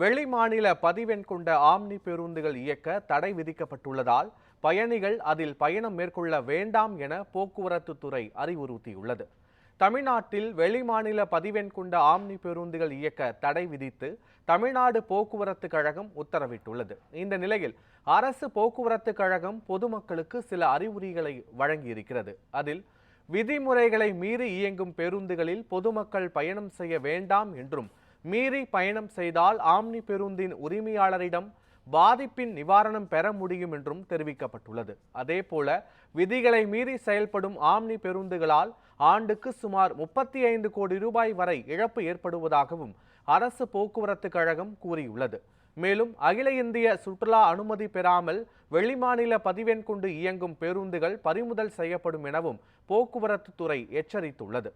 வெளிமாநில பதிவெண் கொண்ட ஆம்னி பேருந்துகள் இயக்க தடை விதிக்கப்பட்டுள்ளதால் பயணிகள் அதில் பயணம் மேற்கொள்ள வேண்டாம் என போக்குவரத்து துறை அறிவுறுத்தியுள்ளது. தமிழ்நாட்டில் வெளிமாநில பதிவெண் கொண்ட ஆம்னி பேருந்துகள் இயக்க தடை விதித்து தமிழ்நாடு போக்குவரத்து கழகம் உத்தரவிட்டுள்ளது. இந்த நிலையில் அரசு போக்குவரத்து கழகம் பொதுமக்களுக்கு சில அறிவுரைகளை வழங்கியிருக்கிறது. அதில் விதிமுறைகளை மீறி இயங்கும் பேருந்துகளில் பொதுமக்கள் பயணம் செய்ய வேண்டாம் என்றும் மீறி பயணம் செய்தால் ஆம்னி பேருந்தின் உரிமையாளரிடம் பாதிப்பின் நிவாரணம் பெற முடியும் என்றும் தெரிவிக்கப்பட்டுள்ளது. அதேபோல விதிகளை மீறி செயல்படும் ஆம்னி பேருந்துகளால் ஆண்டுக்கு சுமார் முப்பத்தி ஐந்து கோடி ரூபாய் வரை இழப்பு ஏற்படுவதாகவும் அரசு போக்குவரத்து கழகம் கூறியுள்ளது. மேலும் அகில இந்திய சுற்றுலா அனுமதி பெறாமல் வெளிமாநில பதிவெண் கொண்டு இயங்கும் பேருந்துகள் பறிமுதல் செய்யப்படும் எனவும் போக்குவரத்து துறை எச்சரித்துள்ளது.